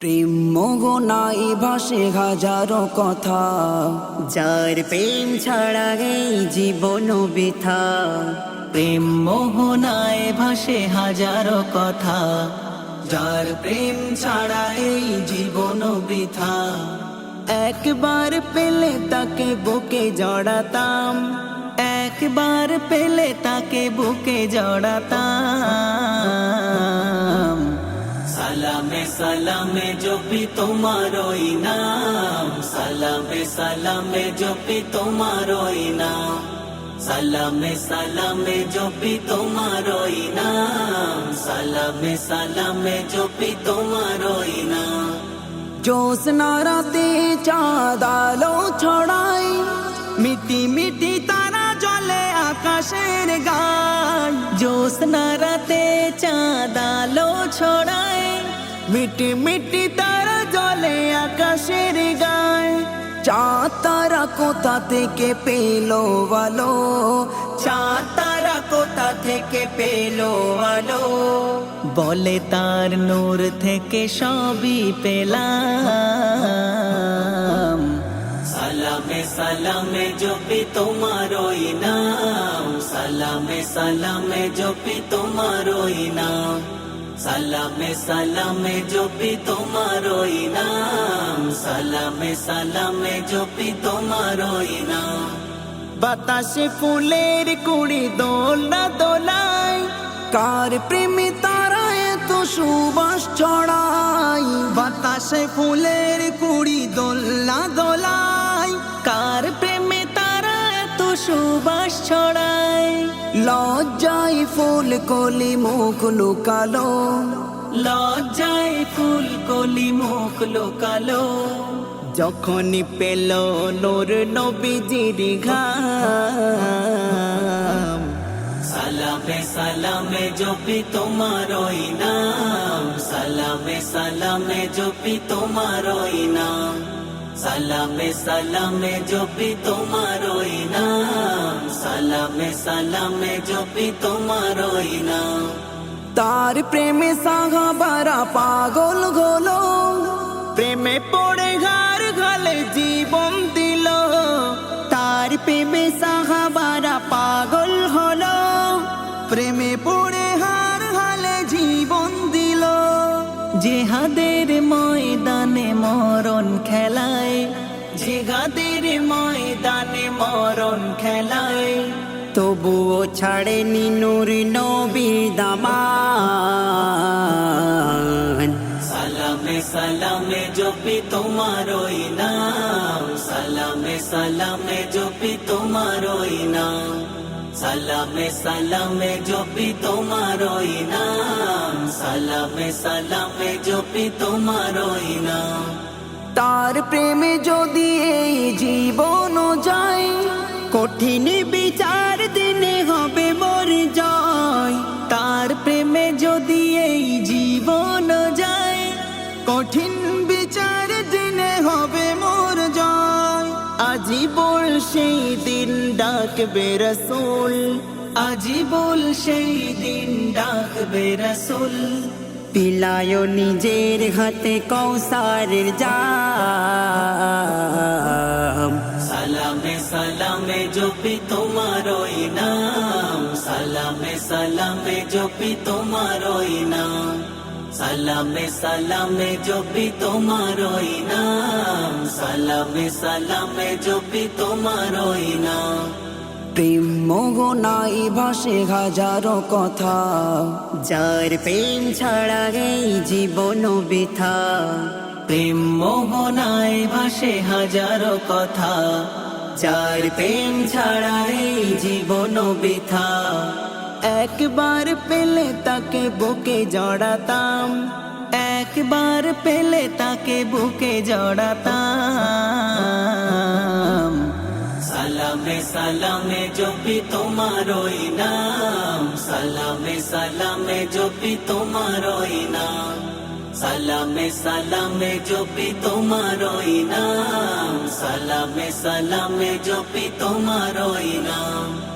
প্রেম মোহনাই ভাসে হাজারো কথা। যার প্রেম ছাড়া এই জীবন বৃথা। প্রেম মোহনায় ভাসে হাজারো কথা। যার প্রেম ছাড়া এই জীবন বৃথা। একবার পেলে তাকে বুকে জড়াতাম। একবার পেলে তাকে বুকে জড়াতাম। সালামে জপি তোমার ওই নাম। সালামে সালামে জপি তোমার ওই নাম। সালামে সালামে জপি তোমার ওই নাম। সালামে সালামে জপি তোমার ওই নাম। জোসনা রাতে চাঁদ ছড়াই মিটি মিটি তারা জলে আকাশের গান। জোসনা রাতে চাঁদ আলো মিটি মিটি তারা জলে আকাশের গায়। চাঁদ তারা কোথা থেকে পেল আলো? চাঁদ তারা কোথা থেকে পেল আলো? বলে তার নূর থেকে সবই পেলাম। সালামে সালামে জপি তোমার ওই নাম। সালামে সালামে জপি তোমার ওই নাম। সালামে সালামে জপি তোমার ওই নাম। সালামে সালামে জপি তোমার ওই বাতাসে ফুলের কুড়ি দোলা দোলাই, কার প্রেমে তারা এত সুবাস ছড়াই? বাতাসে ফুলের কুড়ি দোলা দোলাই, কার সুবাস ছড়াই লজ্জায় ফুল কলি মুখ লুকালো। লজ্জায় ফুল কলি মুখ লুকালো। যখনই পেল নূর নবীজির ঘাম। সালামে সালামে জপি তোমার ওই নাম। সালামে সালামে জপি তোমার ওই নাম। সালামে সালামে জপি তোমার সালামে সালামে জপি তোমার তার প্রেমে সাহাবারা পাগল হলো প্রেমে পড়ে ঘর ঘালে জীবন দিল। তার প্রেমে সাহাবারা পাগল জেহাদের ময়দানে মরণ খেলায়। তবুও ছাড়েনি নূর নবী দামান সালামে সালামে জপি তোমার ওই নাম। সালামে সালামে জপি তোমার ওই নাম। সালামে সালামে জপি তোমার ওই নাম। সালামে সালামে জপি তোমার ওই নাম। তার প্রেমে যদি এই জীবন যায়, কঠিন বিচার দিনে হবে মোর জয় তার প্রেমে যদি এই জীবন যায়, কঠিন বিচার দিনে হবে মোর জয় আজি বল সেই দিন ডাকবে রসুল আজি বল সেই দিন ডাকবে রসুল। পিলায় নিজের হাতে কৌসারের জাম। সালামে সালামে জপি তোমার ওই নাম। সালামে সালামে জপি তোমার ওই নাম। সালামে সালামে জপি তোমার ওই নাম। সালামে সালামে জপি তোমার ওই নাম। প্রেম মোহনাই ভাসে হাজারো কথা। যার প্রেম ছাড়া এই জীবন বৃথা। প্রেম মোহনায় ভাসে হাজারো কথা। যার প্রেম ছাড়া এই জীবন বৃথা। একবার পেলে তাকে বুকে জড়াতাম। একবার পেলে তাকে বুকে জড়াতাম। সালামে সালামে জপি তোমার ওই নাম। সালামে সালামে জপি তোমার ওই নাম। সালামে সালামে জপি তোমার ওই নাম। সালামে সালামে জপি তোমার ওই নাম।